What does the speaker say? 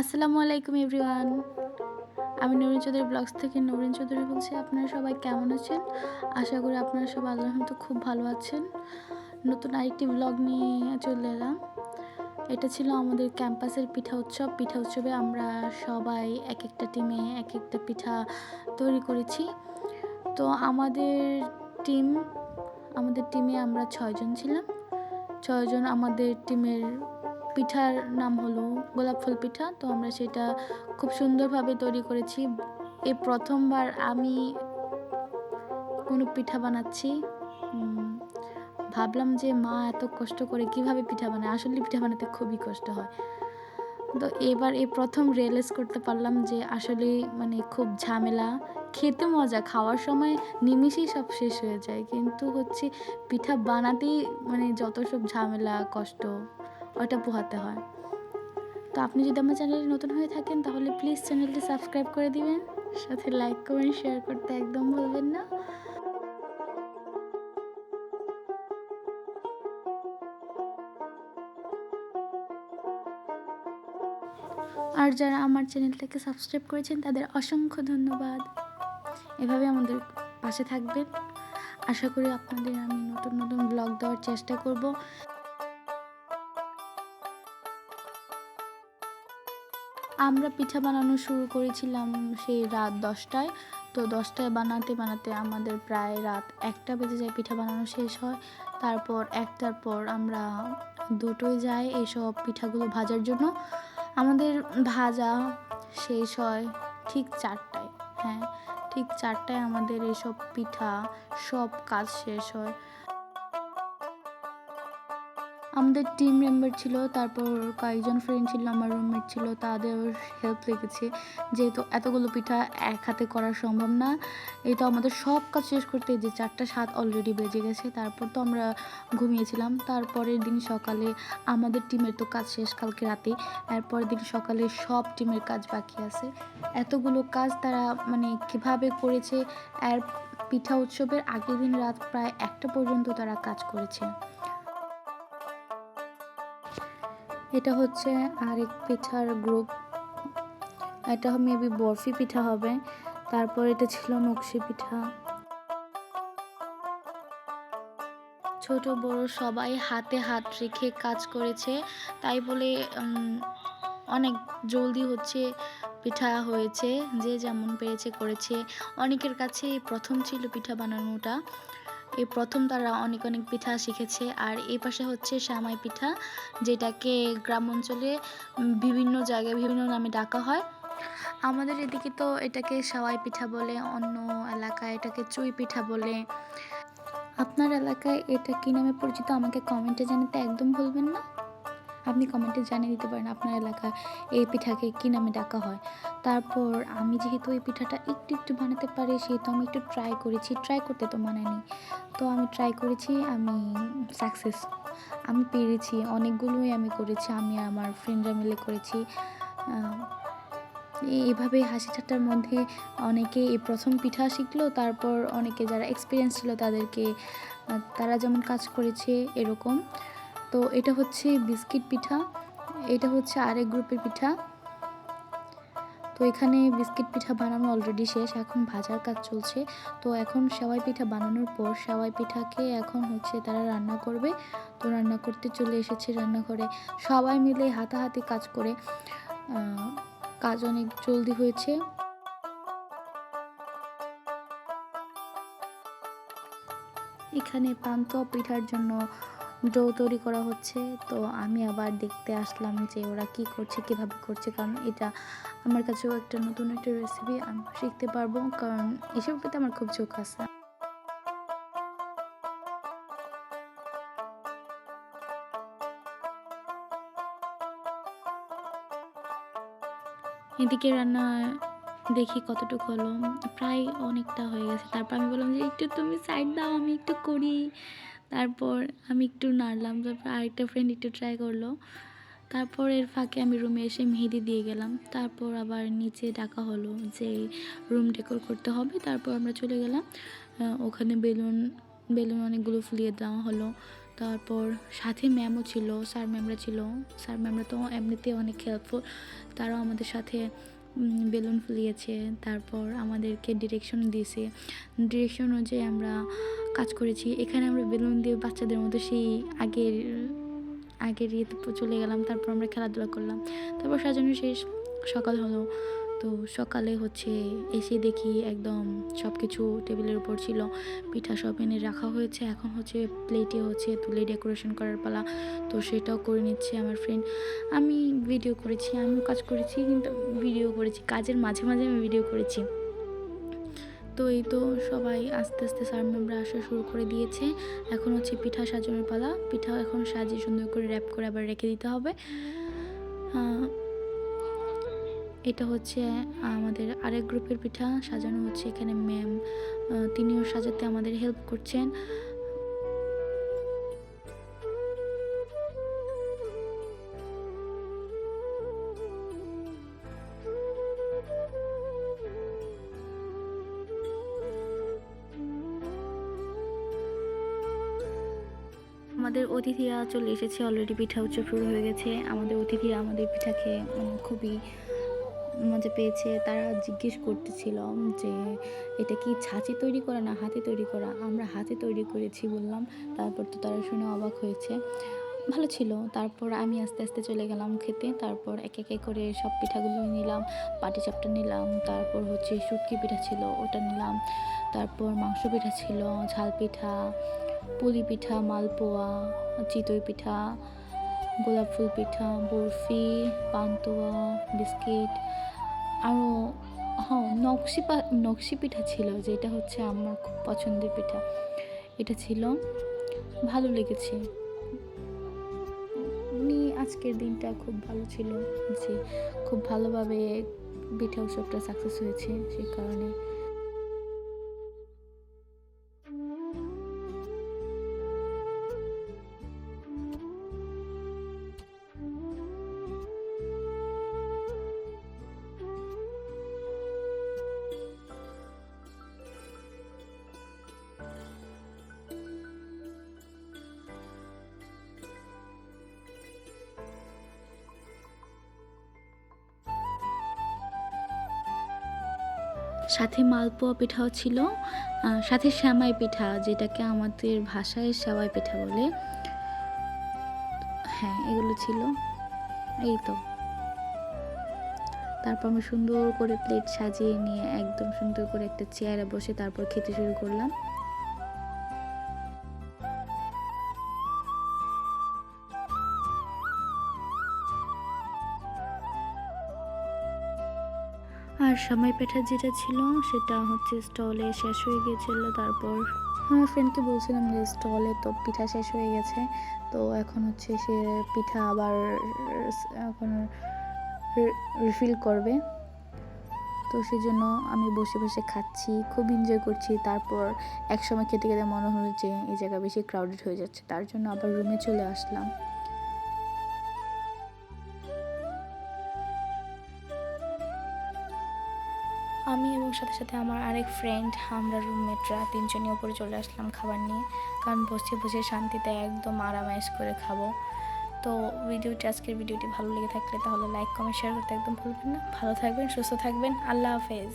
আসসালামু আলাইকুম এভরিওয়ান। আমি নরিন চৌধুরী ব্লগস থেকে নরিন চৌধুরী বলছি, আপনারা সবাই কেমন আছেন? আশা করি আপনারা সবাই আল্লাহর মতো খুব ভালো আছেন। নতুন আরেকটি ব্লগ নিয়ে চলে এলাম। এটা ছিল আমাদের ক্যাম্পাসের পিঠা উৎসব। পিঠা উৎসবে আমরা সবাই এক একটা টিমে এক একটা পিঠা তৈরি করেছি। তো আমাদের টিম, আমাদের টিমে আমরা ছয়জন ছিলাম। ছয়জন আমাদের টিমের পিঠার নাম হলো গোলাপ ফুল পিঠা। তো আমরা সেটা খুব সুন্দরভাবে তৈরি করেছি। এই প্রথমবার আমি কোনো পিঠা বানাচ্ছি। ভাবলাম যে মা এত কষ্ট করে কীভাবে পিঠা বানায়? আসলে পিঠা বানাতে খুবই কষ্ট হয়। তো এবার এই প্রথম রিয়েলাইজ করতে পারলাম যে আসলে মানে খুব ঝামেলা। খেতে মজা, খাওয়ার সময় নিমিষেই সব শেষ হয়ে যায়। কিন্তু হচ্ছে পিঠা বানাতেই মানে যত সব ঝামেলা, কষ্ট ওটা পোহাতে হয়। তো আপনি যদি আমার চ্যানেলে নতুন হয়ে থাকেন, তাহলে প্লিজ চ্যানেলটি সাবস্ক্রাইব করে দিবেন। সাথে লাইক কমেন্ট শেয়ার করতে একদম ভুলবেন না। আর যারা আমার চ্যানেলটাকে সাবস্ক্রাইব করেছেন, তাদের অসংখ্য ধন্যবাদ। এভাবে আমাদের পাশে থাকবেন। আশা করি আপনাদের আমি নতুন নতুন ব্লগ দেওয়ার চেষ্টা করব। আমরা পিঠা বানানো শুরু করেছিলাম সেই রাত দশটায়। তো দশটায় বানাতে বানাতে আমাদের প্রায় রাত একটা বেজে যায় পিঠা বানানো শেষ হয়। তারপর একটার পর আমরা দুটোই যাই এইসব পিঠাগুলো ভাজার জন্য। আমাদের ভাজা শেষ হয় ঠিক চারটায় হ্যাঁ ঠিক চারটায় আমাদের এইসব পিঠা সব কাজ শেষ হয়। আমাদের টিম মেম্বার ছিল, তারপর কয়েকজন ফ্রেন্ড ছিল, আমার রুমমেট ছিল, তাদের হেল্প লেগেছে। যেহেতু এতগুলো পিঠা এক হাতে করা সম্ভব না, এই তো আমাদের সব কাজ শেষ করতে যে চারটা সাত অলরেডি বেজে গেছে, তারপর তো আমরা ঘুমিয়েছিলাম। তারপরের দিন সকালে আমাদের টিমের তো কাজ শেষ কালকে রাতে, এরপরের দিন সকালে সব টিমের কাজ বাকি আছে। এতগুলো কাজ তারা মানে কীভাবে করেছে আর পিঠা উৎসবের আগের দিন রাত প্রায় একটা পর্যন্ত তারা কাজ করেছে। এটা হচ্ছে আরেক পিঠার গ্রুপ। এটা মেবি বরফি পিঠা হবে। তারপর এটা ছিল নকশি পিঠা। ছোট, বড় সবাই হাতে হাত রেখে কাজ করেছে। তাই বলে অনেক জলদি হচ্ছে পিঠা হয়েছে। যে যেমন পেরেছে করেছে। অনেকের কাছে প্রথম ছিল পিঠা বানানোটা। এই প্রথম তারা অনেক অনেক পিঠা শিখেছে। আর এই পাশে হচ্ছে সামাই পিঠা, যেটাকে গ্রাম অঞ্চলে বিভিন্ন জায়গায় বিভিন্ন নামে ডাকা হয়। আমাদের এদিকে তো এটাকে সাওয়াই পিঠা বলে, অন্য এলাকায় এটাকে চুই পিঠা বলে। আপনার এলাকায় এটা কী নামে পরিচিত? আমাকে কমেন্টে জানাতে একদম ভুলবেন না। আপনি কমেন্টে জানিয়ে দিতে পারেন আপনার এলাকা এই পিঠাকে কী নামে ডাকা হয়। তারপর আমি যেহেতু এই পিঠাটা একটু একটু বানাতে পারি সেহেতু আমি একটু ট্রাই করেছি। ট্রাই করতে তো মানায়নি তো আমি ট্রাই করেছি আমি সাকসেস আমি পেরেছি। অনেকগুলোই আমি করেছি আমি আমার ফ্রেন্ডরা মিলে করেছি। আহ, এই- এভাবে হাসি ঠাট্টার মধ্যে অনেকে এই প্রথম পিঠা শিখলো তারপর অনেকে যারা এক্সপিরিয়েন্স ছিল তাদেরকে তারা যেমন কাজ করেছে এরকম। তো এটা হচ্ছে বিস্কিট পিঠা, এটা হচ্ছে আরেক গ্রুপের পিঠা। তো এখানে বিস্কিট পিঠা বানানো অলরেডি শেষ, এখন ভাজার কাজ চলছে। তো এখন সেওয়াই পিঠা বানানোর পর সেওয়াই পিঠাকে এখন হচ্ছে তারা রান্না করবে। তো রান্না করতে চলে এসেছে রান্নাঘরে। সবাই মিলে হাতাহাতি কাজ করে কাজ অনেক জলদি হয়েছে। এখানে পান্তুয়া পিঠার জন্য ডো তৈরি করা হচ্ছে। তো আমি আবার দেখতে আসলাম যে ওরা কি করছে, কীভাবে করছে, কারণ এটা আমার কাছেও একটা নতুন একটা রেসিপি আমি শিখতে পারব, কারণ এসব প্রতি আমার খুব চোখ আছে। এদিকে রান্না দেখি কতটুকু হলো। প্রায় অনেকটা হয়ে গেছে। তারপর আমি বললাম যে, একটু তুমি সাইড দাও, আমি একটু করি। তারপর আমি একটু নাড়লাম, তারপর আরেকটা ফ্রেন্ড একটু ট্রাই করল। তারপর এর ফাঁকে আমি রুমে এসে মেহেদি দিয়ে গেলাম। তারপর আবার নিচে ডাকা হলো যে রুম ডেকোর করতে হবে। তারপর আমরা চলে গেলাম। ওখানে বেলুন বেলুন অনেকগুলো ফুলিয়ে দেওয়া হলো। তারপর সাথে ম্যামও ছিল স্যার ম্যামরা ছিল। স্যার ম্যামরা তো এমনিতেই অনেক হেল্পফুল তারাও আমাদের সাথে বেলুন ফুলিয়েছে, তারপর আমাদেরকে ডিরেকশন দিয়েছে। ডিরেকশন অনুযায়ী আমরা কাজ করেছি। এখানে আমরা বেলুন দিয়ে বাচ্চাদের মতো সেই আগের আগের ইয়েতে চলে গেলাম, তারপর আমরা খেলাধুলা করলাম। তারপর সাজানো শেষ, সকাল হলো। তো সকালে হচ্ছে এসে দেখি একদম সব কিছু টেবিলের উপর ছিল। পিঠা সব এনে রাখা হয়েছে। এখন হচ্ছে প্লেটে হচ্ছে তুলে ডেকোরেশন করার পালা। তো সেটাও করে নিচ্ছে আমার ফ্রেন্ড আমি ভিডিও করেছি, আমিও কাজ করেছি, কিন্তু ভিডিও করেছি। কাজের মাঝে মাঝে আমি ভিডিও করেছি। তো এই তো সবাই আস্তে আস্তে স্যার ম্যামরা আসা শুরু করে দিয়েছে। এখন হচ্ছে পিঠা সাজানোর পালা। পিঠা এখন সাজিয়ে সুন্দর করে র্যাপ করে আবার রেখে দিতে হবে। এটা হচ্ছে আমাদের আরেক গ্রুপের পিঠা সাজানো হচ্ছে এখানে ম্যাম তিনিও সাজাতে আমাদের হেল্প করছেন। আমাদের অতিথিরা চলে এসেছে অলরেডি পিঠা উৎসব শুরু হয়ে গেছে। আমাদের অতিথিরা আমাদের পিঠা খেয়ে খুবই মজা পেয়েছে, তারা জিজ্ঞেস করতেছিল যে, এটা কি ছাঁচে তৈরি করা না হাতে তৈরি করা? আমরা হাতে তৈরি করেছি, বললাম। তারপর তো তারা শুনে অবাক হয়েছে। ভালো ছিল। তারপর আমি আস্তে আস্তে চলে গেলাম খেতে। তারপর এক একে করে সব পিঠাগুলো নিলাম পাটিচাপটা নিলাম, তারপর হচ্ছে শুটকি পিঠা ছিল, ওটা নিলাম। তারপর মাংস পিঠা ছিল, ঝাল পিঠা, পুলি পিঠা, মালপোয়া, চিতই পিঠা গোলাপ ফুল পিঠা, বরফি, পান্তুয়া, বিস্কিট আরও হ্যাঁ নকশি পা- নকশি পিঠা ছিল, যেটা হচ্ছে আমার খুব পছন্দের পিঠা। এটা ছিল, ভালো লেগেছে। আজকের দিনটা খুব ভালো ছিল, যে খুব ভালোভাবে পিঠা উৎসবটা সাকসেস হয়েছে সেই কারণে। সাথে মালপোয়া পিঠাও ছিল সাথে শ্যামাই পিঠা, যেটাকে আমাদের ভাষায় শ্যামাই পিঠা বলে। হ্যাঁ এগুলো ছিল। এই তো। তারপর আমি সুন্দর করে প্লেট সাজিয়ে নিয়ে একদম সুন্দর করে একটা চেয়ারে বসে তারপর খেতে শুরু করলাম। আর সময় পেঠা যেটা ছিল সেটা হচ্ছে স্টলে শেষ হয়ে গিয়েছিল, তারপর আমার ফ্রেন্ডকে বলছিলাম যে স্টলে তো পিঠা শেষ হয়ে গেছে, তো এখন হচ্ছে সে পিঠা আবার এখন রিফিল করবে। তো সেই জন্য আমি বসে বসে খাচ্ছি, খুব এনজয় করছি, তারপর এক সময় খেতে খেতে মনে হলো যে এই জায়গা বেশি ক্রাউডেড হয়ে যাচ্ছে, তার জন্য আবার রুমে চলে আসলাম। আমি এবং সাথে সাথে আমার আরেক ফ্রেন্ড আমরা রুমমেটরা তিনজনই ওপরে চলে আসলাম খাবার নিয়ে। কারণ বসে বসে শান্তিতে একদম আরামায়েশ করে খাব। তো ভিডিওটি, আজকের ভিডিওটি ভালো লেগে থাকলে তাহলে লাইক কমেন্ট শেয়ার করতে একদম ভুলবেন না। ভালো থাকবেন, সুস্থ থাকবেন। আল্লাহ হাফেজ।